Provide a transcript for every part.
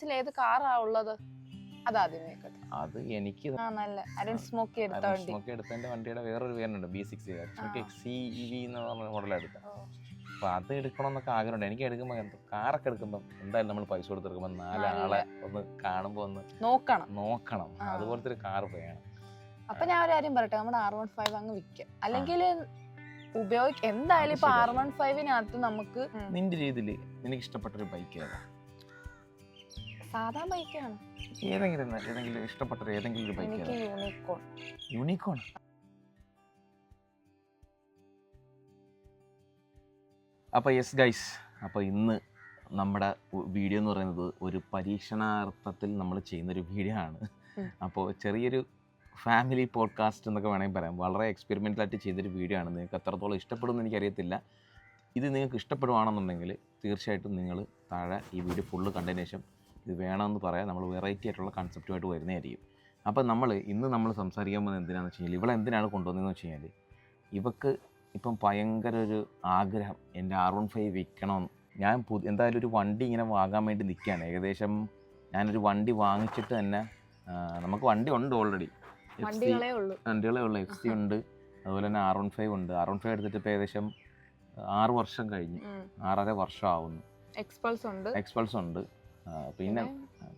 മനസ്സിൽ ഏത് കാറാ ഉള്ളത്? അതാദ്യം അത് എനിക്ക് നല്ല. അരുൺ സ്മോക്കി എടുത്ത വണ്ടി. നമുക്ക് എടുത്തതിന്റെ വണ്ടിയുടെ വേറൊരു പേരുണ്ട് B six. C E V എന്ന് പറഞ്ഞ ഓ, അപ്പൊ അത് എടുക്കണമെന്നൊക്കെ ആഗ്രഹമുണ്ട്. എനിക്ക് എടുക്കുമ്പോൾ കാറൊക്കെ എടുക്കുമ്പോൾ എന്തായാലും നമ്മൾ പൈസ കൊടുത്തെടുക്കുമ്പോൾ നാലാളെ ഒന്ന് കാണുമ്പോൾ ഒന്ന് നോക്കണം. നോക്കണം. അതുപോലത്തെ ഒരു കാർ വേണം. അപ്പൊ ഞാൻ ഒരു കാര്യം പറയട്ടെ നമ്മുടെ ആർ വൺ ഫൈവ് അങ്ങ് വിൽക്കാം അല്ലെങ്കിൽ ഉപയോഗിക്ക എന്തായാലും ഇപ്പൊ ആർ. വൺ ഫൈവിനകത്ത് നമുക്ക് നിന്റെ രീതിയിൽ നിനക്ക് ഇഷ്ടപ്പെട്ട ഒരു ബൈക്ക് ഏതാ? സാധാ ബൈക്കാണ്. ഏതെങ്കിലും ഏതെങ്കിലും ഇഷ്ടപ്പെട്ട ഏതെങ്കിലും ഒരു ബൈക്ക് എനിക്ക് യൂണിക്കോൺ. യൂണിക്കോൺ? അപ്പോൾ യെസ് ഗൈസ് അപ്പോൾ ഇന്ന് നമ്മുടെ വീഡിയോ എന്ന് പറയുന്നത് ഒരു പരീക്ഷണാർത്ഥത്തിൽ നമ്മൾ ചെയ്യുന്നൊരു വീഡിയോ ആണ്. അപ്പോൾ ചെറിയൊരു ഫാമിലി പോഡ്കാസ്റ്റ് എന്നൊക്കെ വേണമെങ്കിൽ പറയാം. വളരെ എക്സ്പെരിമെന്റലായിട്ട് ആയിട്ട് ചെയ്തൊരു വീഡിയോ ആണ്. നിങ്ങൾക്ക് എത്രത്തോളം ഇഷ്ടപ്പെടുമെന്ന് എനിക്കറിയത്തില്ല. ഇത് നിങ്ങൾക്ക് ഇഷ്ടപ്പെടുവാണെന്നുണ്ടെങ്കിൽ തീർച്ചയായിട്ടും നിങ്ങൾ താഴെ ഈ വീഡിയോ ഫുള്ള് കണ്ടതിന് ശേഷം ഇത് വേണമെന്ന് പറയാം നമ്മൾ വെറൈറ്റി ആയിട്ടുള്ള കൺസെപ്റ്റുമായിട്ട് വരുന്നതായിരിക്കും അപ്പം നമ്മൾ ഇന്ന് നമ്മൾ സംസാരിക്കാൻ പോകുന്നത് എന്തിനാണെന്ന് വെച്ച് കഴിഞ്ഞാൽ ഇവളെ എന്തിനാണ് കൊണ്ടുവന്നതെന്ന് വെച്ച് കഴിഞ്ഞാൽ ഇവക്ക് ഇപ്പം ഭയങ്കര ഒരു ആഗ്രഹം എന്റെ ആർ വൺ ഫൈവ് വിൽക്കണം. ഞാൻ പുതിയ എന്തായാലും ഒരു വണ്ടി ഇങ്ങനെ വാങ്ങാൻ വേണ്ടി നിൽക്കുകയാണ് ഏകദേശം ഞാനൊരു വണ്ടി വാങ്ങിച്ചിട്ട് തന്നെ നമുക്ക് വണ്ടി ഉണ്ട് ഓൾറെഡി വണ്ടികളേ ഉള്ളൂ. വണ്ടികളേ ഉള്ളൂ. എഫ് സി ഉണ്ട്. അതുപോലെ തന്നെ ആർ വൺ ഫൈവ് ഉണ്ട്. ആർ വൺ ഫൈവ് എടുത്തിട്ട് ഇപ്പോൾ ഏകദേശം ആറ് വർഷം കഴിഞ്ഞു. ആറര വർഷം ആവുന്നു. എക്സ്പൾസ് ഉണ്ട്. എക്സ്പൾസ് ഉണ്ട്. പിന്നെ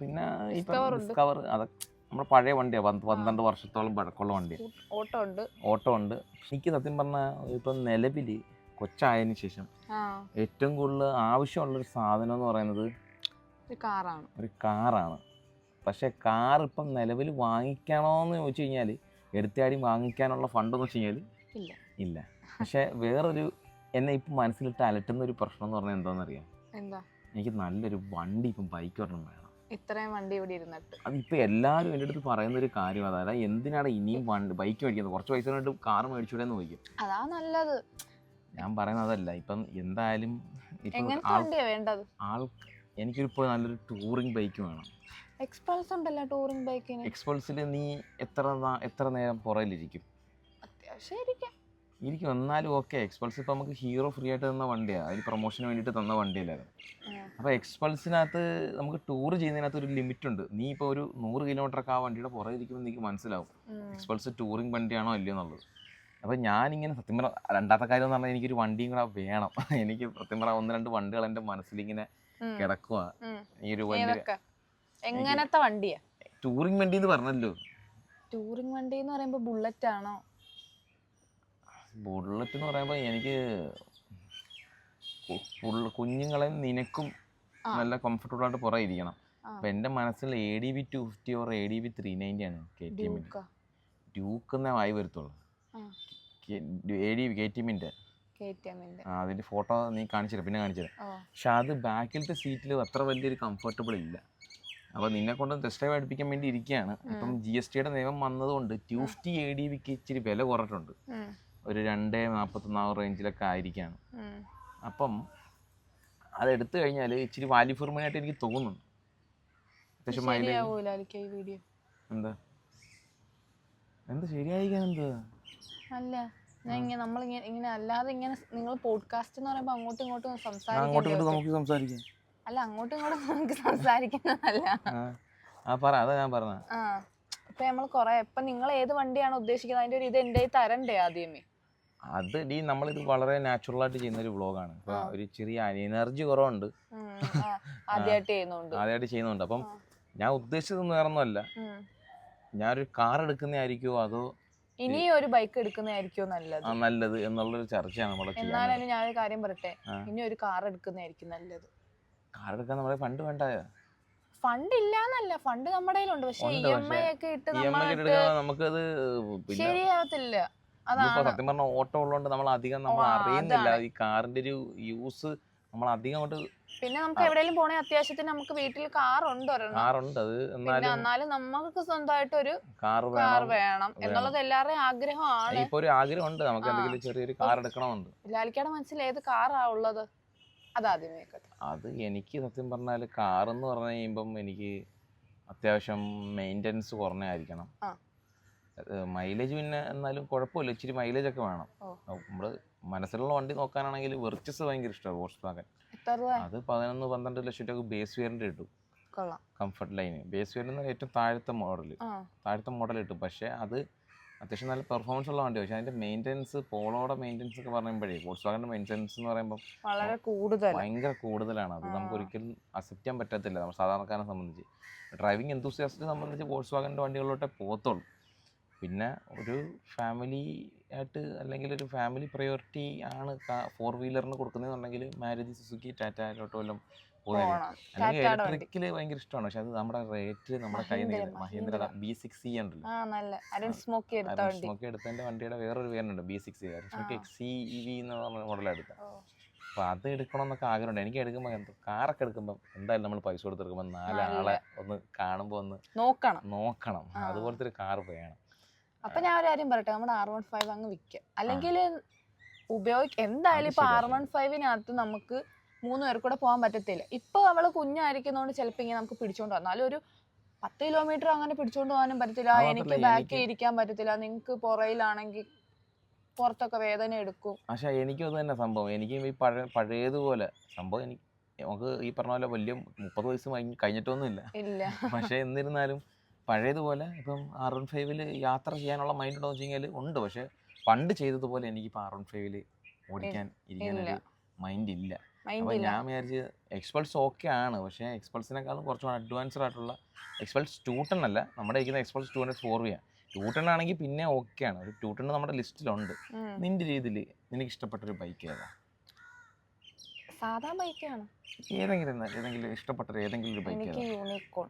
പിന്നെ ഡിസ്കവർ അത് നമ്മുടെ പഴയ വണ്ടിയാണ് പന്ത് പന്ത്രണ്ട് വർഷത്തോളം പഴക്കമുള്ള വണ്ടിയാണ് ഓട്ടോ ഉണ്ട്. ഓട്ടോ ഉണ്ട്. എനിക്ക് സത്യം പറഞ്ഞാൽ ഇപ്പം നിലവിൽ കൊച്ചായതിനു ശേഷം ഏറ്റവും കൂടുതൽ ആവശ്യമുള്ളൊരു സാധനം എന്ന് പറയുന്നത് ഒരു കാറാണ്. ഒരു കാറാണ്. പക്ഷേ കാർ ഇപ്പം നിലവിൽ വാങ്ങിക്കണോന്ന് ചോദിച്ചു കഴിഞ്ഞാൽ എടുത്താടി വാങ്ങിക്കാനുള്ള ഫണ്ടെന്ന് വെച്ച് കഴിഞ്ഞാൽ ഇല്ല. ഇല്ല. പക്ഷേ വേറൊരു എന്നെ ഇപ്പം മനസ്സിലിട്ട് അലട്ടുന്ന ഒരു പ്രശ്നം എന്ന് പറഞ്ഞാൽ എന്താണെന്നറിയാം എന്താ? എനിക്ക് നല്ലൊരു വണ്ടി ഇപ്പം ബൈക്ക് ഒരെണ്ണം വേണം. ഇത്രയും വണ്ടി ഇവിടെ ഇരുന്നിട്ട്. അതിപ്പോൾ എല്ലാവരും എന്റെ അടുത്ത് പറയുന്ന ഒരു കാര്യം അതായത് എന്തിനാണ് ഇനിയും വണ്ടി ബൈക്ക് മേടിക്കുന്നത്? കുറച്ച് പൈസ കൊണ്ട് കാർ മേടിച്ചൂടെ എന്ന് ചോദിക്കും. അതാ നല്ലത്. ഞാൻ പറയുന്നത് അതല്ല. ഇപ്പം എന്തായാലും വേണ്ടത്? ആൾ എനിക്കിപ്പോൾ നല്ലൊരു ടൂറിംഗ് ബൈക്ക് വേണം. എക്സ്പൾസ് ഉണ്ടല്ലോ ടൂറിംഗ് ബൈക്കിന് എക്സ്പൾസിൽ നീ എത്ര എത്ര നേരം പുറയിലിരിക്കും അത്യാവശ്യം ഇരിക്കാം. ഇരിക്കും. വന്നാലും ഓക്കെ എക്സ്പൾസ് ഇപ്പം നമുക്ക് ഹീറോ ഫ്രീ ആയിട്ട് തന്ന വണ്ടിയാണ് അതിന് പ്രൊമോഷന് വേണ്ടിയിട്ട് തന്ന വണ്ടിയിലായിരുന്നു ആ. അപ്പോൾ എക്സ്പൾസിനകത്ത് നമുക്ക് ടൂർ ചെയ്യുന്നതിനകത്ത് ഒരു ലിമിറ്റ് ഉണ്ട്. നീ ഇപ്പോൾ ഒരു നൂറ് കിലോമീറ്റർ ഒക്കെ ആ വണ്ടിയുടെ പുറകെ ഇരിക്കുമ്പോൾ എനിക്ക് മനസ്സിലാവും. എക്സ്പൾസ് ടൂറിങ് വണ്ടിയാണോ അല്ലയോ എന്നുള്ളത്. അപ്പോൾ ഞാനിങ്ങനെ സത്യം പറഞ്ഞ രണ്ടാമത്തെ കാര്യം എന്ന് പറഞ്ഞാൽ എനിക്കൊരു വണ്ടിയും കൂടെ വേണം. എനിക്ക് സത്യം പറഞ്ഞാൽ ഒന്ന് രണ്ട് വണ്ടികൾ എന്റെ മനസ്സിലിങ്ങനെ ഉം. കിടക്കുക ഈ ഒരു വണ്ടി എങ്ങനത്തെ വണ്ടിയാ? ടൂറിങ് വണ്ടി എന്ന് പറഞ്ഞല്ലോ. ടൂറിങ് വണ്ടി എന്ന് പറയുമ്പോ ബുള്ളറ്റ് ആണോ? ബുള്ളറ്റ് എന്ന് പറയുമ്പോൾ എനിക്ക് കുഞ്ഞുങ്ങളെയും നിനക്കും നല്ല കംഫർട്ടബിൾ ആയിട്ട് പുറകെ ഇരിക്കണം. അപ്പൊ എന്റെ മനസ്സിൽ A D B two fifty or A D B three ninety ആണ് കെ ടി ഡ്യൂക്കാ ഡ്യൂക്കെന്നേ വായി വരത്തുള്ളൂ. എ ഡി എമ്മിന്റെ കെ ടി എമ്മിന്റെ അതിന്റെ ഫോട്ടോ നീ കാണിച്ചില്ല പിന്നെ കാണിച്ചില്ല പക്ഷെ അത് ബാക്കിലത്തെ സീറ്റിൽ അത്ര വലിയൊരു കംഫർട്ടബിൾ ഇല്ല. അപ്പൊ നിന്നെ കൊണ്ട് ടെസ്റ്റ് ഡ്രൈവ് അടുപ്പിക്കാൻ വേണ്ടി ഇരിക്കുകയാണ്. ഇപ്പം ജി എസ് ടിയുടെ നിയമം വന്നതുകൊണ്ട് ടു ഫിഫ്റ്റി എ ഡി ബിക്ക് ഇച്ചിരി വില കുറഞ്ഞിട്ടുണ്ട്. ഒരു രണ്ട് നാൽപ്പത്തൊന്നാറ് റേഞ്ചിലൊക്കെ ആയിരിക്കാണ്. അപ്പം അത് എടുത്തു കഴിഞ്ഞാൽ ഇച്ചിരി വാലിഫുർമയായിട്ട് എനിക്ക് തോന്നുന്നു അത്യാവശ്യം മൈലേജ് എന്താ? എന്താ ശരിയായിരിക്കാൻ എന്താ? അല്ല ഞാൻ ഇങ്ങനെ നമ്മളിങ്ങനെ ഇങ്ങനെ അല്ലാതെ ഇങ്ങനെ നിങ്ങൾ പോഡ്കാസ്റ്റ് എന്ന് പറയുമ്പോൾ അങ്ങോട്ടും ഇങ്ങോട്ടും അങ്ങോട്ടും നമുക്ക് സംസാരിക്കാം. അല്ല അങ്ങോട്ടും ഇങ്ങോട്ടും നമുക്ക് സംസാരിക്കുന്നതല്ല. ആ. ആ പറ അതാ ഞാൻ പറഞ്ഞ ആ ഇപ്പൊ നമ്മൾ കൊറേ ഇപ്പൊ നിങ്ങൾ ഏത് വണ്ടിയാണ് ഉദ്ദേശിക്കുന്നത്? അതിന്റെ ഒരു ഇത് എന്റെ തരണ്ടേ ആദ്യമേ? അത് ഡീ നമ്മളിത് വളരെ നാച്ചുറൽ ആയിട്ട് ചെയ്യുന്ന ഒരു വ്ളോഗാണ് ആണ് ഒരു ചെറിയ എനർജി കുറവുണ്ട്. ആദ്യമായിട്ട് ചെയ്യുന്നുണ്ട്. ആദ്യമായിട്ട് ചെയ്യുന്നുണ്ട്. അപ്പം. ഞാൻ ഉദ്ദേശിച്ചതൊന്നും വേറൊന്നുമല്ല. ഞാനൊരു കാർ എടുക്കുന്നതായിരിക്കുമോ അതോ ഇനി ഒരു ബൈക്ക് എടുക്കുന്നതായിരിക്കും നല്ലത്? ആ, നല്ലത് എന്നുള്ളൊരു ചർച്ചയാണ് നമ്മൾ ചെയ്യാൻ എന്നാലും ഒരു കാര്യം പറയട്ടെ. ഇനി ഒരു കാർ എടുക്കുന്നതായിരിക്കും നല്ലത്. കാർ എടുക്കാൻ നമ്മളെ ഫണ്ട് വേണ്ട ഫണ്ട് ഇല്ലാന്നല്ല ഫണ്ട് നമ്മുടെ കയ്യിലുണ്ട്. പക്ഷെ ഇ എം ഐ ഒക്കെ ഇട്ട് നമുക്കത് ശരിയാവത്തില്ല. അതാണ്. സത്യം പറഞ്ഞ ഓട്ടോ ഉള്ളതുകൊണ്ട് നമ്മൾ അധികം നമ്മൾ അറിയുന്നില്ല. ഈ കാറിന്റെ ഒരു യൂസ് നമ്മൾ അധികം അങ്ങോട്ട് പിന്നെ നമുക്ക് എവിടെയെങ്കിലും പോണേ അത്യാവശ്യത്തിന് നമുക്ക് വീട്ടിൽ കാർ ഉണ്ട് ഒരെണ്ണം. കാറുണ്ട്. അത് എന്നാലും നമുക്ക് സ്വന്തമായിട്ട് ഒരു കാർ വേണം. എന്നുള്ളത് എല്ലാവരുടെയും ആഗ്രഹമാണ്. ഇപ്പൊ ഒരു ആഗ്രഹം ഉണ്ട് നമുക്ക്. എന്തെങ്കിലും ചെറിയൊരു കാർ എടുക്കണമെന്നുണ്ട് ലാലിക്കയുടെ മനസ്സിൽ ഏത് കാറാ ഉള്ളത്? അത് കേൾക്കട്ടെ അത് എനിക്ക് സത്യം പറഞ്ഞാൽ കാർ എന്ന് പറഞ്ഞു കഴിയുമ്പം എനിക്ക് അത്യാവശ്യം മെയിന്റനൻസ് കുറഞ്ഞായിരിക്കണം. മൈലേജ് പിന്നെ എന്നാലും കുഴപ്പമില്ല. ഇച്ചിരി മൈലേജ് ഒക്കെ വേണം. നമ്മൾ മനസ്സിലുള്ള വണ്ടി നോക്കാനാണെങ്കിൽ വെർച്ചസ് ഭയങ്കര ഇഷ്ടമാണ് വോക്സ് വാഗൻ അത് പതിനൊന്ന് പന്ത്രണ്ട് ലക്ഷം രൂപ ബേസ് വേരിയന്റ് കിട്ടും. കംഫർട്ട് ലൈന് ബേസ് വരുന്ന ഏറ്റവും താഴത്തെ മോഡൽ താഴത്തെ മോഡൽ കിട്ടും. പക്ഷേ അത് അത്യാവശ്യം നല്ല പെർഫോമൻസ് ഉള്ള വണ്ടി പക്ഷേ അതിന്റെ മെയിന്റെനൻസ് പോളോടെ മെയിന്റെനൻസ് ഒക്കെ പറയുമ്പോഴേ വോൾസ് വാഗന്റെ മെയിന്റെനൻസ് എന്ന് പറയുമ്പോൾ വളരെ കൂടുതൽ ഭയങ്കര കൂടുതലാണ് അത്. നമുക്ക്. ഒരിക്കലും അക്സെപ്റ്റ് ചെയ്യാൻ പറ്റത്തില്ല. നമ്മൾ സാധാരണക്കാരനെ സംബന്ധിച്ച്. ഡ്രൈവിംഗ് എന്തുസിയാസ്റ്റിനെ സംബന്ധിച്ച് വോൾസ് വാഗന്റെ വണ്ടികളിലോട്ടേ പോകത്തുള്ളൂ. പിന്നെ ഒരു ഫാമിലി ആയിട്ട് അല്ലെങ്കിൽ ഒരു ഫാമിലി പ്രയോറിറ്റി ആണ് ഫോർ വീലറിന് കൊടുക്കുന്നതെന്നുണ്ടെങ്കിൽ മാരുതി സുസുക്കി ടാറ്റ വല്ലതും അല്ലെങ്കിൽ വണ്ടി. ഭയങ്കര ഇഷ്ടമാണ്. പക്ഷെ അത് നമ്മുടെ റേറ്റ് നമ്മുടെ കയ്യിൽ നിന്ന് മഹീന്ദ്ര. ബി സിക്സ് സി ഉണ്ടല്ലോ. സ്മോക്കി എടുത്തതിന്റെ വണ്ടിയുടെ വേറൊരു പേരുണ്ട് B six smoky. X V എന്ന് പറഞ്ഞ മോഡലാണ് എടുത്തത്. അപ്പൊ അത് എടുക്കണം എന്നൊക്കെ ആഗ്രഹമുണ്ട്. എനിക്ക് എടുക്കുമ്പോൾ എന്തോ കാറൊക്കെ എടുക്കുമ്പോൾ എന്തായാലും നമ്മൾ പൈസ കൊടുത്തെടുക്കുമ്പോൾ നാലാളെ ഒന്ന് കാണുമ്പോൾ ഒന്ന് നോക്കണം. നോക്കണം. അതുപോലത്തെ ഒരു കാർ വേണം. അപ്പൊ ഞാൻ ഒരു കാര്യം പറയട്ടെ നമ്മുടെ ആർ വൺ ഫൈവ് അങ്ങ് വിൽക്കുക അല്ലെങ്കിൽ ഉപയോഗിക്ക എന്തായാലും ഇപ്പൊ ആർ വൺ ഫൈവിനകത്ത് നമുക്ക് മൂന്ന് പേർ കൂടെ പോകാൻ പറ്റത്തില്ല. ഇപ്പൊ നമ്മൾ കുഞ്ഞായിരിക്കുന്നതുകൊണ്ട് ചിലപ്പോ ഇങ്ങനെ നമുക്ക് പിടിച്ചോണ്ട് പോകാം എന്നാലും ഒരു പത്ത് കിലോമീറ്റർ അങ്ങനെ പിടിച്ചോണ്ട് പോകാനും പറ്റത്തില്ല. എനിക്ക് ബാക്കിൽ ഇരിക്കാൻ പറ്റത്തില്ല. നിങ്ങക്ക് പുറയിലാണെങ്കിൽ പുറത്തൊക്കെ വേദന എടുക്കും. പക്ഷേ എനിക്കും അത് തന്നെ സംഭവം. എനിക്കും ഈ പഴയ പഴയതുപോലെ സംഭവം എനിക്ക് നമുക്ക് ഈ പറഞ്ഞ പോലെ വലിയ മുപ്പത് വയസ്സ് കഴിഞ്ഞിട്ടൊന്നും കഴിഞ്ഞിട്ടൊന്നുമില്ല. ഇല്ല. പക്ഷേ എന്നിരുന്നാലും പഴയതുപോലെ ഇപ്പം ആർ വൺ ഫൈവിൽ യാത്ര ചെയ്യാനുള്ള മൈൻഡ് ഉണ്ടോ എന്ന് വെച്ച് കഴിഞ്ഞാൽ ഉണ്ട്. പക്ഷേ പണ്ട് ചെയ്തതുപോലെ എനിക്കിപ്പോൾ ആർ വൺ ഫൈവിൽ ഓടിക്കാൻ ഇരിക്കാനൊരു മൈൻഡ് ഇല്ല അപ്പോൾ ഞാൻ വിചാരിച്ച് എക്സ്പൾസ് ഓക്കെ ആണ് പക്ഷേ എക്സ്പൾസിനേക്കാളും കുറച്ചുകൂടെ അഡ്വാൻസ്ഡ് ആയിട്ടുള്ള എക്സ്പൾസ് ടൂ ടെൻ അല്ല. നമ്മുടെ ഇരിക്കുന്ന Xpulse two hundred four V ആണ് ടൂ ടെൻ ആണെങ്കിൽ പിന്നെ ഓക്കെ ആണ് ഒരു ടൂ ടെൻ നമ്മുടെ ലിസ്റ്റിലുണ്ട്. നിന്റെ രീതിയിൽ നിനക്ക് ഇഷ്ടപ്പെട്ട ഒരു ബൈക്ക് ഏതാ? സാധാ ബൈക്കാണ് ഏതെങ്കിലും ഏതെങ്കിലും ഇഷ്ടപ്പെട്ട ഏതെങ്കിലും ഒരു ബൈക്ക് യൂണിക്കോൺ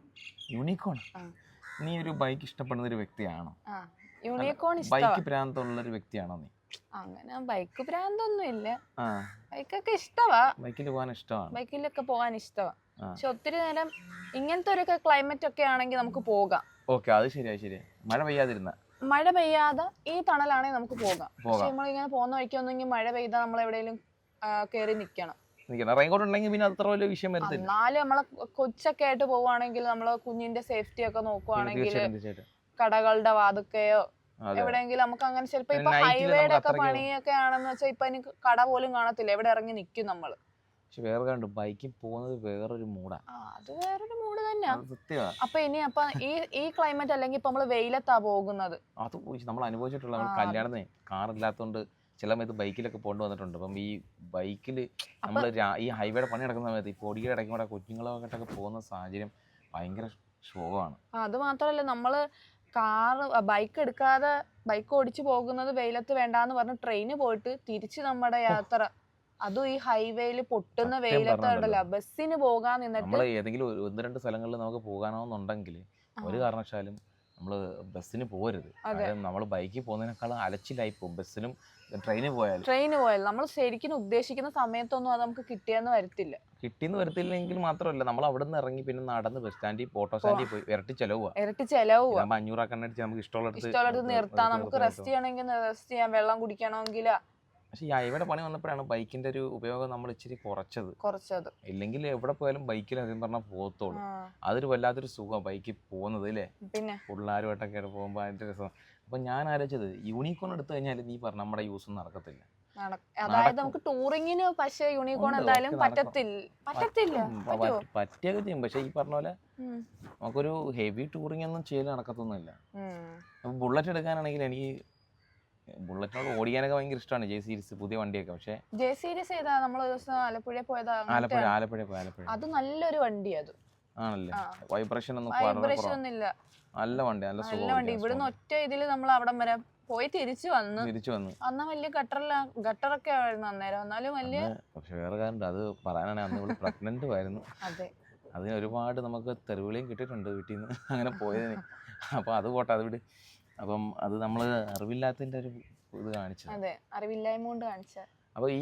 യൂണിക്കോൺ. നീ ഒരു ബൈക്ക് ഇഷ്ടപ്പെടുന്ന ഒരു വ്യക്തിയാണോ യൂണിക്കോൺ ഇഷ്ടം ബൈക്ക് ഭ്രാന്തുള്ള ഒരു വ്യക്തിയാണോ നീ? അങ്ങനെ ബൈക്ക് ഭ്രാന്തൊന്നും ഇല്ല ബൈക്കൊക്കെ ഇഷ്ടവാ. ബൈക്കിൽ പോകാൻ ഇഷ്ടമാണ് ബൈക്കിലൊക്കെ പോകാൻ ഇഷ്ടമാണ് ആ. പക്ഷെ ഒത്തിരി നേരം ഇങ്ങനത്തെ ഒരു ക്ലൈമറ്റ് ഒക്കെ ആണെങ്കിൽ നമുക്ക് പോകാം. ഓക്കെ അത് ശരിയാ ശരിയാ മഴ പെയ്യാതിരുന്ന? മഴ പെയ്യാതെ ഈ തണലാണെങ്കിൽ നമുക്ക് പോകാം. പക്ഷെ നമ്മൾ നമ്മളിങ്ങനെ പോകുന്ന വഴിക്കൊന്നെങ്കിൽ മഴ പെയ്താൽ നമ്മൾ എവിടെയെങ്കിലും കയറി നിൽക്കണം. നിൽക്കണം റെയിൻകോട്ട് ഉണ്ടെങ്കിൽ പിന്നെ അത്ര വലിയ വിഷയം വരത്തില്ല. എന്നാലും നമ്മളെ കൊച്ചൊക്കെ ആയിട്ട് പോവുകയാണെങ്കിൽ നമ്മൾ കുഞ്ഞിന്റെ സേഫ്റ്റി ഒക്കെ നോക്കുവാണെങ്കിൽ കടകളുടെ വാതുക്കയോ എവിടെയെങ്കിലും നമുക്ക് അങ്ങനെ ചിലപ്പോ ഇപ്പൊ ഹൈവേയുടെ ഒക്കെ പണിയൊക്കെ ആണെന്ന് വെച്ചാൽ ഇപ്പൊ എനിക്ക് കട പോലും കാണത്തില്ല. എവിടെ ഇറങ്ങി നിൽക്കും നമ്മൾ. പക്ഷെ വേറെ കണ്ടു ബൈക്കിൽ പോകുന്നത് വേറൊരു മൂടാ അത് വേറൊരു മൂഡ് തന്നെയാ അപ്പൊ ഇനി അപ്പൊ ഈ ഈ ക്ലൈമറ്റ് അല്ലെങ്കിൽ ഇപ്പൊ നമ്മൾ വെയിലത്താ പോകുന്നത്. അത് നമ്മൾ അനുഭവിച്ചിട്ടുള്ള കല്യാണത്തിന് കാറില്ലാത്തതുകൊണ്ട് ചില സമയത്ത് ബൈക്കിലൊക്കെ പോകേണ്ടി വന്നിട്ടുണ്ട്. അപ്പം ഈ ബൈക്കിൽ നമ്മൾ ഈ ഹൈവേയുടെ പണി നടക്കുന്ന സമയത്ത് ഈ പൊടിയുടെ ഇടയ്ക്കും കൂടെ കുഞ്ഞുങ്ങളൊക്കെ പോകുന്ന സാഹചര്യം ഭയങ്കര ശോകമാണ് അത് മാത്രമല്ല നമ്മൾ കാറ് ബൈക്ക് എടുക്കാതെ ബൈക്ക് ഓടിച്ചു പോകുന്നത് വെയിലത്ത് വേണ്ടാന്ന് പറഞ്ഞ് ട്രെയിന് പോയിട്ട് തിരിച്ച് നമ്മുടെ യാത്ര. അതും ഈ ഹൈവേയിൽ പൊട്ടുന്ന വെയിലത്ത്. ഉണ്ടല്ലോ ബസ്സിന് പോകാൻ നിന്നിട്ട് നമ്മൾ ഏതെങ്കിലും ഒന്ന് രണ്ട് സ്ഥലങ്ങളിൽ നമുക്ക് പോകാനാണെന്നുണ്ടെങ്കിൽ ആ, ഒരു കാരണവശാലും നമ്മൾ ബസ്സിന് പോകരുത്. നമ്മൾ ബൈക്കിൽ പോകുന്നതിനേക്കാളും അലച്ചിലായി പോകും. ബസ്സിലും ട്രെയിനിൽ പോയാലും. ട്രെയിനിൽ പോയാലും. നമ്മൾ ശരിക്കും ഉദ്ദേശിക്കുന്ന സമയത്തൊന്നും അത് നമുക്ക് കിട്ടിയെന്ന് വരത്തില്ല. കിട്ടിയെന്ന് വരത്തില്ലെങ്കിൽ മാത്രമല്ല നമ്മൾ അവിടെ നിന്ന് ഇറങ്ങി പിന്നെ നടന്ന് ബസ് സ്റ്റാൻഡിൽ ഓട്ടോ സ്റ്റാൻഡിൽ പോയി ഇരട്ടി ചെലവ് ഇരട്ടി ചെലവ് അഞ്ഞൂറാക്കാൻ അഞ്ഞൂറാക്കണ്ണ അടിച്ച് നമുക്ക് ഇഷ്ടമുള്ള ഇഷ്ടമുള്ളത് നിർത്താം. നമുക്ക് റെസ്റ്റ് ചെയ്യണമെങ്കിൽ റെസ്റ്റ് ചെയ്യാം. വെള്ളം കുടിക്കണമെങ്കിൽ പക്ഷേ ഈ പണി വന്നപ്പോഴാണ് ബൈക്കിന്റെ ഒരു ഉപയോഗം നമ്മൾ ഇച്ചിരി കുറച്ചത്. കുറച്ചത്. ഇല്ലെങ്കിൽ എവിടെ പോയാലും ബൈക്കിൽ അധികം പറഞ്ഞാൽ പോകത്തുള്ളൂ. ആ, അതൊരു വല്ലാത്തൊരു സുഖം ബൈക്കിൽ പോകുന്നത് അല്ലേ? പിന്നെ? പിള്ളേരുമായിട്ടൊക്കെ പോകുമ്പോൾ അതിന്റെ രസം അപ്പൊ ഞാൻ ആലോചിച്ചത് യൂണിക്കോൺ എടുത്തു കഴിഞ്ഞാൽ നീ പറഞ്ഞ നമ്മുടെ യൂസ് ഒന്നും നടക്കത്തില്ല. നട- അതായത് നമുക്ക് ടൂറിങ്ങിന് പക്ഷേ യൂണിക്കോൺ എന്തായാലും. പറ്റത്തില്ല. പറ്റത്തില്ല പറ്റിയൊക്കെ ചെയ്യും. പക്ഷേ ഈ പറഞ്ഞ പോലെ നമുക്കൊരു ഹെവി ടൂറിംഗ് ഒന്നും ചെയ്യാൻ നടക്കത്തൊന്നുമില്ല. ബുള്ളറ്റ് എടുക്കാനാണെങ്കിൽ എനിക്ക് ബുള്ളറ്റിനോട് ഓടിക്കാനൊക്കെ ഭയങ്കര ഇഷ്ടമാണ് ജെ സീരീസ് പുതിയ വണ്ടിയൊക്കെ. പക്ഷേ ജെ സീരീസ് ഏതാ? നമ്മൾ ഒരു ദിവസം ആലപ്പുഴ പോയതാ? ആലപ്പുഴ ആലപ്പുഴ പോയി ആലപ്പുഴ. അത് നല്ലൊരു വണ്ടി അത്. ആണല്ലേ? വൈബ്രേഷൻ ഒന്നും വൈബ്രേഷൻ ഇല്ല നല്ല വണ്ടി നല്ല നല്ല വണ്ടി. ഇവിടുന്ന് ഒറ്റ ഇതിൽ നമ്മൾ അവിടം വരെ പോയി തിരിച്ചു വന്ന്. തിരിച്ചു വന്നു. അന്ന് വലിയ ഗട്ടറില ഗട്ടറൊക്കെ ആയിരുന്നു അന്നേരം. എന്നാലും വലിയ പക്ഷെ വേറെ കാരണം അത് പറയാനാണെങ്കിൽ അന്ന് ഇവിടെ പ്രഗ്നന്റ് ആയിരുന്നു. അതെ. അതിന് ഒരുപാട് നമുക്ക് തെരുവിളിയും കിട്ടിയിട്ടുണ്ട് വീട്ടിൽ നിന്ന് അങ്ങനെ പോയതിന്. അപ്പോൾ അത് പോട്ടെ അത് വിട്. അപ്പം അത് നമ്മൾ അറിവില്ലാത്തതിന്റെ ഒരു ഇത് കാണിച്ചത്. അതെ അറിവില്ലായ്മ കൊണ്ട് കാണിച്ച. അപ്പോൾ ഈ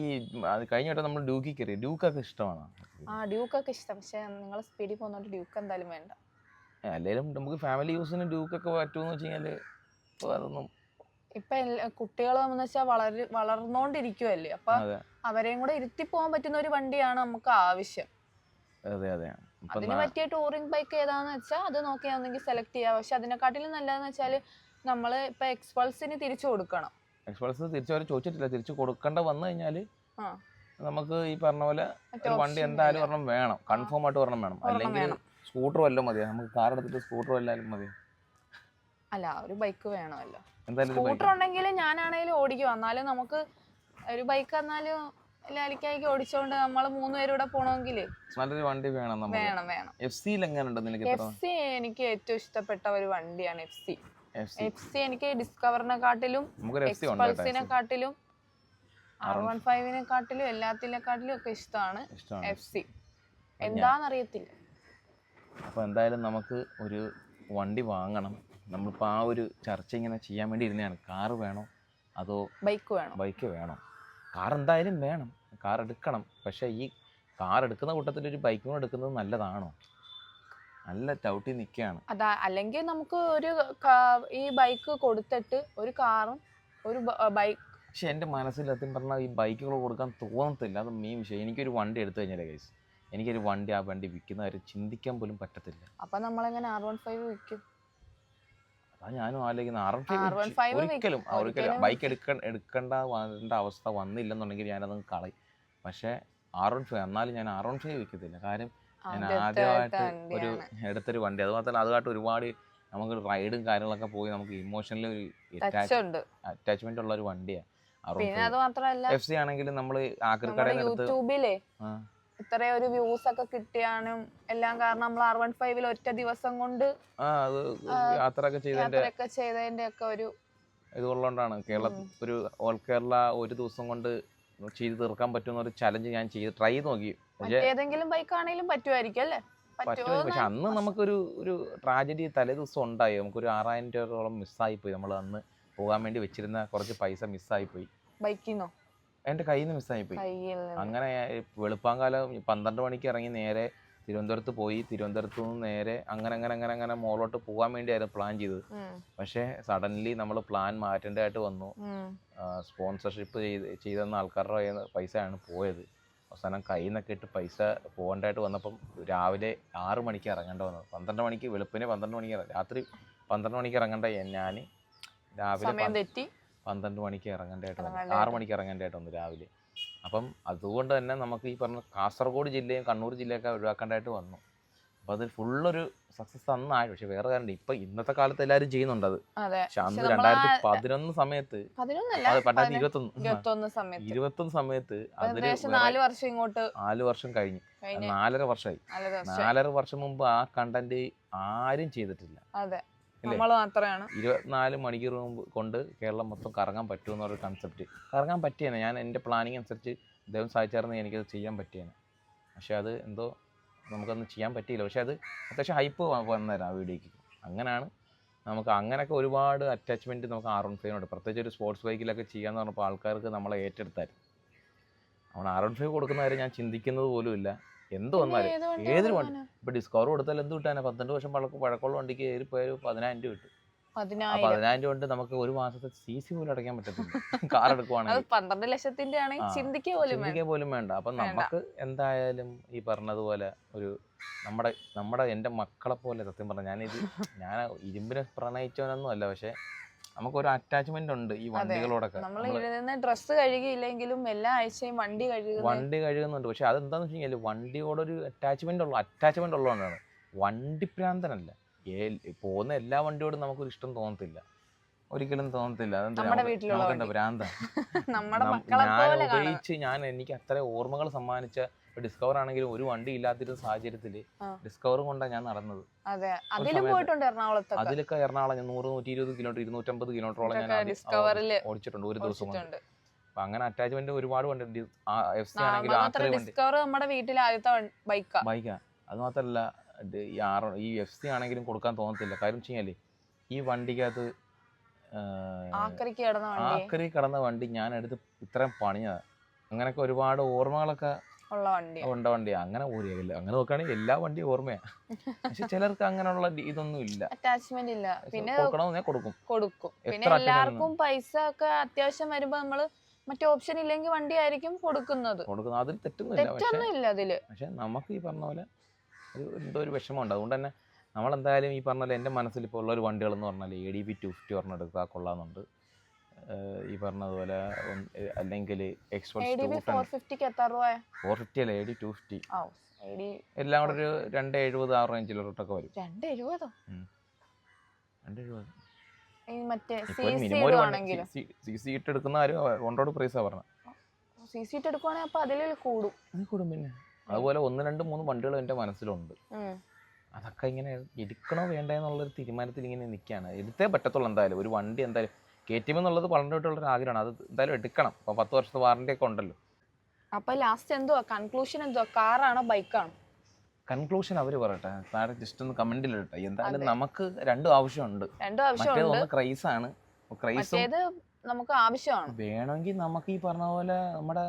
അത് കഴിഞ്ഞ വട്ടം നമ്മൾ ഡ്യൂക്കി കയറി. ഡ്യൂക്കൊക്കെ ഇഷ്ടമാണ്? ആ ഡ്യൂക്ക് ഒക്കെ ഇഷ്ടം. പക്ഷെ നിങ്ങൾ സ്പീഡിൽ പോകുന്നോണ്ട് ഡ്യൂക്ക് എന്തായാലും വേണ്ട. അല്ലെങ്കിലും നമുക്ക് ഫാമിലി യൂസിന് ഡ്യൂക്കൊക്കെ പറ്റുമെന്ന് വെച്ച് കഴിഞ്ഞാൽ ഇപ്പോൾ അതൊന്നും ഇപ്പൊ കുട്ടികൾ എന്ന് വെച്ചാൽ വളര് വളർന്നോണ്ടിരിക്കുവല്ലേ? അപ്പൊ അവരെയും കൂടെ ഇരുത്തി പോകാൻ പറ്റുന്ന ഒരു വണ്ടിയാണ് നമുക്ക് ആവശ്യം. അതെ അതെ. അതിന് പറ്റിയ ടൂറിംഗ് ബൈക്ക് ഏതാന്ന് വെച്ചാൽ അത് നോക്കിയാണെങ്കിൽ സെലക്ട് ചെയ്യാം. പക്ഷെ അതിനെക്കാട്ടിലും നല്ലതെന്ന് വെച്ചാൽ നമ്മൾ ഇപ്പൊ എക്സ്പൾസിന് തിരിച്ചു കൊടുക്കണം. എക്സ്പൾസ് തിരിച്ചു അവർ ചോദിച്ചിട്ടില്ല. തിരിച്ചു കൊടുക്കേണ്ട വന്നു കഴിഞ്ഞാൽ ആ. നമുക്ക് ഈ പറഞ്ഞ പോലെ ഒരു വണ്ടി എന്തായാലും. ഒരെണ്ണം വേണം. കൺഫേം ആയിട്ട് ഒരെണ്ണം വേണം. അല്ലെങ്കിൽ. സ്കൂട്ടർ വല്ലതും മതി നമുക്ക് കാർ എടുത്തിട്ട് സ്കൂട്ടർ വല്ലാലും മതി അല്ല ഒരു ബൈക്ക് വേണമല്ലോ. സ്കൂട്ടർ ഉണ്ടെങ്കിൽ ഞാനാണെങ്കിലും ഓടിക്കും എന്നാലും നമുക്ക് ഒരു ബൈക്ക് എന്നാലും ലാലിക്കായിക്ക് ഓടിച്ചോണ്ട് നമ്മൾ മൂന്ന് പേരൂടെ കൂടെ പോണമെങ്കിൽ നല്ലൊരു വണ്ടി വേണം വേണം വേണം. എഫ് സിയിൽ എങ്ങനെയുണ്ട് എഫ് സി എനിക്ക് ഏറ്റവും ഇഷ്ടപ്പെട്ട ഒരു വണ്ടിയാണ് എഫ് സി എഫ് സി എനിക്ക് ഡിസ്കവറിനെക്കാട്ടിലും എക്സ്പൾസിനെക്കാട്ടിലും ആർ വൺ ഫൈവിനെക്കാട്ടിലും എല്ലാത്തിനെക്കാട്ടിലും ഒക്കെ ഇഷ്ടമാണ് ഇഷ്ടമാണ്. എഫ് സി എന്താണെന്നറിയത്തില്ല അപ്പോൾ എന്തായാലും നമുക്ക് ഒരു വണ്ടി വാങ്ങണം. നമ്മളിപ്പോൾ ആ ഒരു ചർച്ച ഇങ്ങനെ ചെയ്യാൻ വേണ്ടി ഇരുന്നതാണ്. കാറ് വേണോ? അതോ ബൈക്ക് വേണം? ബൈക്ക് വേണം? കാർ എന്തായാലും വേണം. കാർ എടുക്കണം. പക്ഷേ ഈ കാർ എടുക്കുന്ന കൂട്ടത്തിൽ ഒരു ബൈക്കും കൂടെ എടുക്കുന്നത് നല്ലതാണോ? നല്ല ചവിട്ടി നിൽക്കുകയാണ് അതാ അല്ലെങ്കിൽ നമുക്ക് ഒരു ഈ ബൈക്ക് കൊടുത്തിട്ട് ഒരു കാറും ഒരു ബൈക്ക് പക്ഷെ എന്റെ മനസ്സിൽ സത്യം പറഞ്ഞാൽ ഈ ബൈക്കുകൾ കൊടുക്കാൻ തോന്നത്തില്ല. അത് മെയിൻ വിഷയം. എനിക്കൊരു വണ്ടി എടുത്തു കഴിഞ്ഞാൽ ഗൈസ് എനിക്കൊരു വണ്ടി ആ വണ്ടി വിൽക്കുന്ന കാര്യം ചിന്തിക്കാൻ പോലും പറ്റത്തില്ല. അപ്പൊ നമ്മളെങ്ങനെ ആർ വൺ ഫൈവ് വിൽക്കും? അതാ ഞാനും ആലോചിക്കുന്നത്. ആർ R15 ഫൈവ് ഒരിക്കലും ഒരിക്കലും ഒരിക്കലും. ബൈക്ക് എടുക്ക എടുക്കേണ്ട വരേണ്ട അവസ്ഥ വന്നില്ലെന്നുണ്ടെങ്കിൽ ഞാനത് കളയും. പക്ഷേ ആർ വൺ ഫൈവ് എന്നാലും ഞാൻ ആർ വൺ ഫൈവ് വിൽക്കത്തില്ല. കാര്യം ഞാൻ ആദ്യമായിട്ട് ഒരു എടുത്ത എടുത്തൊരു വണ്ടി. അത് മാത്രമല്ല അതുമായിട്ട് ഒരുപാട് നമുക്ക് റൈഡും കാര്യങ്ങളൊക്കെ പോയി നമുക്ക് ഇമോഷണലി ഒരു അറ്റാച്ച്മെന്റ് ഉള്ള ഒരു വണ്ടിയാണ് പിന്നെ അത് മാത്രമല്ല എഫ് സി ആണെങ്കിലും നമ്മൾ യൂട്യൂബിലെ ആ, ഇത്രയും ഒരു വ്യൂസ് ഒക്കെ കിട്ടിയാനും എല്ലാം കാരണം നമ്മൾ ആർ വൺ ഫൈവിൽ ഒറ്റ ദിവസം കൊണ്ട് യാത്രയൊക്കെ ചെയ്തതിന്റെ ഒക്കെ ഒരു ഇതുള്ളതുകൊണ്ടാണ് കേരള ഒരു ഓൾ കേരള ഒരു ദിവസം കൊണ്ട് ചെയ്ത് തീർക്കാൻ പറ്റുന്ന ഒരു ചലഞ്ച് ഞാൻ ചെയ്ത് ട്രൈ ചെയ്ത് നോക്കി. ഏതെങ്കിലും ബൈക്ക് ആണെങ്കിലും പറ്റുമായിരിക്കും അല്ലേ? പറ്റുമോ പക്ഷെ അന്ന് നമുക്കൊരു ഒരു ട്രാജഡി തലേ ദിവസം ഉണ്ടായി. നമുക്കൊരു ആറായിരം രൂപയോളം മിസ്സായി പോയി നമ്മൾ അന്ന് പോകാൻ വേണ്ടി വെച്ചിരുന്ന കുറച്ച് പൈസ മിസ്സായിപ്പോയി ബൈക്കിന്നോ? എന്റെ കയ്യിൽ നിന്ന്. മിസ്സായി പോയി അങ്ങനെ വെളുപ്പാങ്കാലം പന്ത്രണ്ട് മണിക്ക് ഇറങ്ങി നേരെ തിരുവനന്തപുരത്ത് പോയി തിരുവനന്തപുരത്ത് നിന്ന് നേരെ അങ്ങനെ അങ്ങനെ അങ്ങനെ അങ്ങനെ മോളോട്ട് പോകാൻ വേണ്ടിയായിരുന്നു പ്ലാൻ ചെയ്തത്. പക്ഷേ സഡൻലി നമ്മൾ പ്ലാൻ മാറ്റേണ്ടതായിട്ട് വന്നു. സ്പോൺസർഷിപ്പ് ചെയ്ത് ചെയ്തെന്ന ആൾക്കാരുടെ കയ്യിൽ പൈസയാണ് പോയത്. അവസാനം കയ്യിൽ നിന്നൊക്കെ ഇട്ട് പൈസ പോകേണ്ടതായിട്ട് വന്നപ്പം രാവിലെ ആറ് മണിക്ക് ഇറങ്ങേണ്ട വന്നത് പന്ത്രണ്ട് മണിക്ക് വെളുപ്പിനെ പന്ത്രണ്ട് മണിക്ക് രാത്രി പന്ത്രണ്ട് മണിക്ക് ഇറങ്ങേണ്ട ഞാൻ രാവിലെ പന്ത്രണ്ട് മണിക്ക് ഇറങ്ങേണ്ടതായിട്ട് വന്നു. ആറ് മണിക്ക് ഇറങ്ങേണ്ടതായിട്ട് വന്നു രാവിലെ. അപ്പം അതുകൊണ്ട് തന്നെ നമുക്ക് ഈ പറഞ്ഞ കാസർഗോഡ് ജില്ലയും കണ്ണൂർ ജില്ലയൊക്കെ ഒഴിവാക്കേണ്ടതായിട്ട് വന്നു. അപ്പോൾ അത് ഫുള്ളൊരു സക്സസ് അന്നായി പക്ഷെ വേറെ കാര്യം ഇപ്പൊ ഇന്നത്തെ കാലത്ത് എല്ലാവരും ചെയ്യുന്നുണ്ട് അത്. പക്ഷെ അന്ന് രണ്ടായിരത്തി പതിനൊന്ന് സമയത്ത് രണ്ടായിരത്തി ഇരുപത്തൊന്ന്. ഇരുപത്തൊന്ന് സമയത്ത്. ഏകദേശം നാല് വർഷം ഇങ്ങോട്ട് നാല് വർഷം കഴിഞ്ഞു. നാലര വർഷമായി. നാല് വർഷം. നാലര വർഷം മുമ്പ് ആ കണ്ടന്റ് ആരും ചെയ്തിട്ടില്ല? നമ്മൾ മാത്രമാണ് ഇരുപത്തിനാല് മണിക്കൂർ മുമ്പ് കൊണ്ട് കേരളം മൊത്തം കറങ്ങാൻ പറ്റുമെന്ന ഒരു കൺസെപ്റ്റ് കറങ്ങാൻ പറ്റിയാണ് ഞാൻ എന്റെ പ്ലാനിങ് അനുസരിച്ച് ദൈവം സഹായിച്ചായിരുന്നു എനിക്കത് ചെയ്യാൻ പറ്റിയാണ് പക്ഷെ അത് എന്തോ നമുക്കൊന്നും ചെയ്യാൻ പറ്റിയില്ല. പക്ഷെ അത് അത്യാവശ്യം ഹൈപ്പ് വന്നതരാം ആ വീഡിയോയ്ക്ക്. അങ്ങനെയാണ് നമുക്ക് അങ്ങനെയൊക്കെ ഒരുപാട് അറ്റാച്ച്മെന്റ് നമുക്ക് ആർ വൺ ഫൈവിനോട് പ്രത്യേകിച്ച് ഒരു സ്പോർട്സ് ബൈക്കിലൊക്കെ ചെയ്യാന്ന് പറഞ്ഞപ്പോൾ ആൾക്കാർക്ക് നമ്മളെ ഏറ്റെടുത്തായിരുന്നു. അവൻ ആർ വൺ ഫൈവ് കൊടുക്കുന്ന കാര്യം ഞാൻ ചിന്തിക്കുന്നത് പോലും ഇല്ല. എന്ത് വന്നാലും ഏതൊരു വണ്ടി? ഇപ്പൊ ഡിസ്കവർ കൊടുത്താൽ എന്ത് കിട്ടാനാ? പന്ത്രണ്ട് വർഷം പഴക്ക പഴക്കമുള്ള വണ്ടിക്ക് ഏറി പോയാൽ പതിനായിരം രൂപ കിട്ടും. അപ്പൊ പതിനായിരം. കൊണ്ട് നമുക്ക് ഒരു മാസത്തെ സി സി പോലും അടയ്ക്കാൻ പറ്റത്തില്ല. കാർ എടുക്കുവാണെങ്കിൽ. പന്ത്രണ്ട് ലക്ഷത്തിന്റെ ആണെങ്കിൽ. ചിന്തിക്കുക പോലും വേണ്ട. അപ്പൊ പോലും വേണ്ട. അപ്പം നമുക്ക് എന്തായാലും ഈ പറഞ്ഞതുപോലെ ഒരു നമ്മുടെ നമ്മുടെ എന്റെ മക്കളെ പോലെ സത്യം പറഞ്ഞാൽ ഞാനിത് ഞാൻ ഇരുമ്പിനെ പ്രണയിച്ചവനൊന്നും അല്ല. പക്ഷെ നമുക്കൊരു അറ്റാച്ച്മെന്റ് ഉണ്ട് ഈ വണ്ടികളോടൊക്കെ. നമ്മൾ ഇരുന്ന് ഡ്രസ്സ് കഴുകിയില്ലെങ്കിലും എല്ലാ ആഴ്ചയും വണ്ടി കഴുകുന്നു വണ്ടി കഴുകുന്നുണ്ട്. പക്ഷെ അതെന്താന്ന് വെച്ച് കഴിഞ്ഞാൽ വണ്ടിയോടൊരു അറ്റാച്ച്മെന്റ് ഉള്ള അറ്റാച്ച്മെന്റ് ഉള്ളതാണ് വണ്ടി പ്രാന്തനല്ല ഏ- പോകുന്ന എല്ലാ വണ്ടിയോടും നമുക്കൊരു ഇഷ്ടം തോന്നത്തില്ല. ഒരിക്കലും തോന്നത്തില്ല. അതെന്താ. ഭ്രാന്ത? ഞാൻ ഉപയോഗിച്ച് ഞാൻ എനിക്ക് അത്ര ഓർമ്മകൾ സമ്മാനിച്ച ഡിസ്കവർ ആണെങ്കിലും ഒരു വണ്ടി ഇല്ലാത്തൊരു സാഹചര്യത്തിൽ. ഡിസ്കവർ കൊണ്ടാണ് ഞാൻ നടന്നത്. അതിലൊക്കെ എറണാകുളം ഞാൻ നൂറ് നൂറ്റി ഇരുപത് കിലോമീറ്റർ ഇരുന്നൂറ്റമ്പത് കിലോമീറ്ററോളം ഞാൻ ഓടിച്ചിട്ടുണ്ട് ഒരു ദിവസം കൊണ്ട്. അപ്പൊ അങ്ങനെ അറ്റാച്ച്മെന്റ് ഒരുപാട് വണ്ടി എഫ് സി ആണെങ്കിലും ഡിസ്കവർ നമ്മുടെ വീട്ടിലെ ആദ്യത്തെ ബൈക്കാ ബൈക്കാ അത് മാത്രല്ല ഈ ആർ ഈ എഫ് സി ആണെങ്കിലും കൊടുക്കാൻ തോന്നത്തില്ല. കാര്യം വെച്ചാൽ ഈ വണ്ടിക്കകത്ത് ആക്കറി കിടന്ന വണ്ടി ഞാൻ എടുത്ത് ഇത്രയും പണിയാ. അങ്ങനെയൊക്കെ ഒരുപാട് ഓർമ്മകളൊക്കെ ഉണ്ട വണ്ടി അങ്ങനെ ഊരിയാകില്ല അങ്ങനെ നോക്കുകയാണെങ്കിൽ എല്ലാ വണ്ടിയും ഓർമ്മയാ. പക്ഷെ ചിലർക്ക് അങ്ങനെയുള്ള ഇതൊന്നും ഇല്ല. അറ്റാച്ച്മെന്റ് ഇല്ല. പിന്നെ കൊടുക്കണമെന്ന് കൊടുക്കും. കൊടുക്കും. പിന്നെ എല്ലാവർക്കും പൈസ ഒക്കെ അത്യാവശ്യം വരുമ്പോ നമ്മൾ മറ്റേ ഓപ്ഷൻ ഇല്ലെങ്കിൽ വണ്ടി ആയിരിക്കും കൊടുക്കുന്നത്. കൊടുക്കുന്നത് അതിൽ തെറ്റൊന്നുമില്ല. അതിൽ. പക്ഷെ നമുക്ക് ഈ പറഞ്ഞ പോലെ ഒരു എന്തോ ഒരു വിഷമമുണ്ട്. അതുകൊണ്ട് തന്നെ നമ്മൾ എന്തായാലും ഈ പറഞ്ഞ പോലെ എന്റെ മനസ്സിൽ ഇപ്പോൾ ഉള്ള ഒരു വണ്ടികൾ എന്ന് പറഞ്ഞാൽ A D B two fifty എടുക്കുക കൊള്ളാമെന്നുണ്ട്. ഈ പറഞ്ഞതുപോലെ അല്ലെങ്കിൽ ഫോർ ഫിഫ്റ്റി അല്ല? എ ഡി ടു ഫിഫ്റ്റി എല്ലാം കൂടെ ഒരു രണ്ട് എഴുപത് ആ റേഞ്ചിലോട്ടൊക്കെ വരും. രണ്ട് എഴുപതോ? രണ്ട് എഴുപത്. ഈ മറ്റേ സി ഇപ്പോൾ സി മിനിമം ഒരു ഇടുവാണെങ്കിലും സി സി ഇട്ട് എടുക്കുന്ന കാര്യം ഓൺ പ്രൈസാണ് പറഞ്ഞത് സി സി ഇട്ട് എടുക്കുവാണെങ്കിൽ അപ്പൊ അതിൽ കൂടും. കൂടും പിന്നെ. അതുപോലെ ഒന്ന് രണ്ട് മൂന്ന് വണ്ടികൾ എന്റെ മനസ്സിലുണ്ട്. അതൊക്കെ ഇങ്ങനെ എടുക്കണോ വേണ്ടെന്നുള്ള ഒരു തീരുമാനത്തിൽ ഇങ്ങനെ നിൽക്കുകയാണ് എടുത്തേ പറ്റത്തുള്ളൂ എന്തായാലും. ഒരു വണ്ടി എന്തായാലും കെ ടി എം എന്നുള്ളത് പറഞ്ഞിട്ടുള്ളൊരു ആഗ്രഹമാണ്. അത് എന്തായാലും എടുക്കണം. അപ്പോൾ പത്ത് വർഷത്തെ വാറണ്ടി ഒക്കെ ഉണ്ടല്ലോ. അപ്പോൾ ലാസ്റ്റ് എന്തുവാ കൺക്ലൂഷൻ എന്തുവാ കാറാണോ ബൈക്കാണോ കൺക്ലൂഷൻ അവർ പറയട്ടെ. താഴെ ജസ്റ്റ് ഒന്ന് കമന്റിൽ ഇടട്ടെ. എന്തായാലും നമുക്ക് രണ്ടും ആവശ്യമുണ്ട്. മറ്റേത് ഒന്ന് ക്രൈസ് ആണ്. നമുക്ക് ആവശ്യമാണ്. വേണമെങ്കിൽ നമുക്ക് ഈ പറഞ്ഞ പോലെ നമ്മുടെ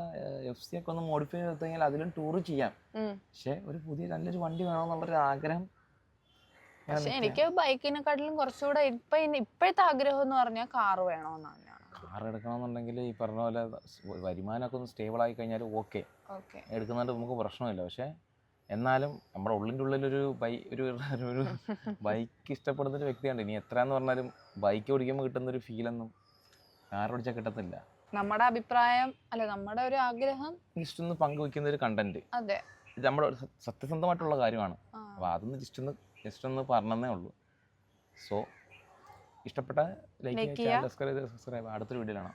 എഫ് സി ഒക്കെ ഒന്ന് മോഡിഫൈ ചെയ്ത് കഴിഞ്ഞാൽ അതിലും ടൂർ ചെയ്യാം. പക്ഷെ ഒരു പുതിയ നല്ലൊരു വണ്ടി വേണമെന്നുള്ളൊരു ആഗ്രഹം പക്ഷെ. എനിക്ക് ബൈക്കിനെക്കാട്ടിലും കുറച്ചുകൂടെ ഇപ്പൊ ഇപ്പോഴത്തെ ആഗ്രഹം എന്ന് പറഞ്ഞാൽ കാറ് വേണമെന്നാണ് കാർ എടുക്കണമെന്നുണ്ടെങ്കിൽ ഈ പറഞ്ഞ പോലെ വരുമാനമൊക്കെ ഒന്ന് സ്റ്റേബിൾ ആയി കഴിഞ്ഞാൽ ഓക്കെ എടുക്കുന്നതുകൊണ്ട് നമുക്ക് പ്രശ്നമില്ല. പക്ഷെ എന്നാലും നമ്മുടെ ഉള്ളിന്റെ ഉള്ളിലൊരു ബൈ ഒരു ഒരു- ബൈക്ക് ഇഷ്ടപ്പെടുന്ന ഒരു വ്യക്തിയാണ് ഇനി എത്രയെന്ന് പറഞ്ഞാലും ബൈക്ക് ഓടിക്കുമ്പോൾ കിട്ടുന്ന ഒരു ഫീലൊന്നും കാർ ഓടിച്ചാൽ കിട്ടത്തില്ല. നമ്മുടെ അഭിപ്രായം അല്ല നമ്മുടെ ഒരു ആഗ്രഹം ജസ്റ്റ് ഒന്ന് പങ്കുവെക്കുന്ന ഒരു കണ്ടന്റ് അതെ നമ്മുടെ സത്യസന്ധമായിട്ടുള്ള കാര്യമാണ്. അപ്പൊ അതൊന്ന് ജസ്റ്റ് ഒന്ന് ജസ്റ്റ് ഒന്ന് പറഞ്ഞതേ ഉള്ളൂ. സോ ഇഷ്ടപ്പെട്ട ലൈക്ക് ചെയ്യുക സബ്സ്ക്രൈബ് അടുത്തൊരു വീഡിയോയിലാണ്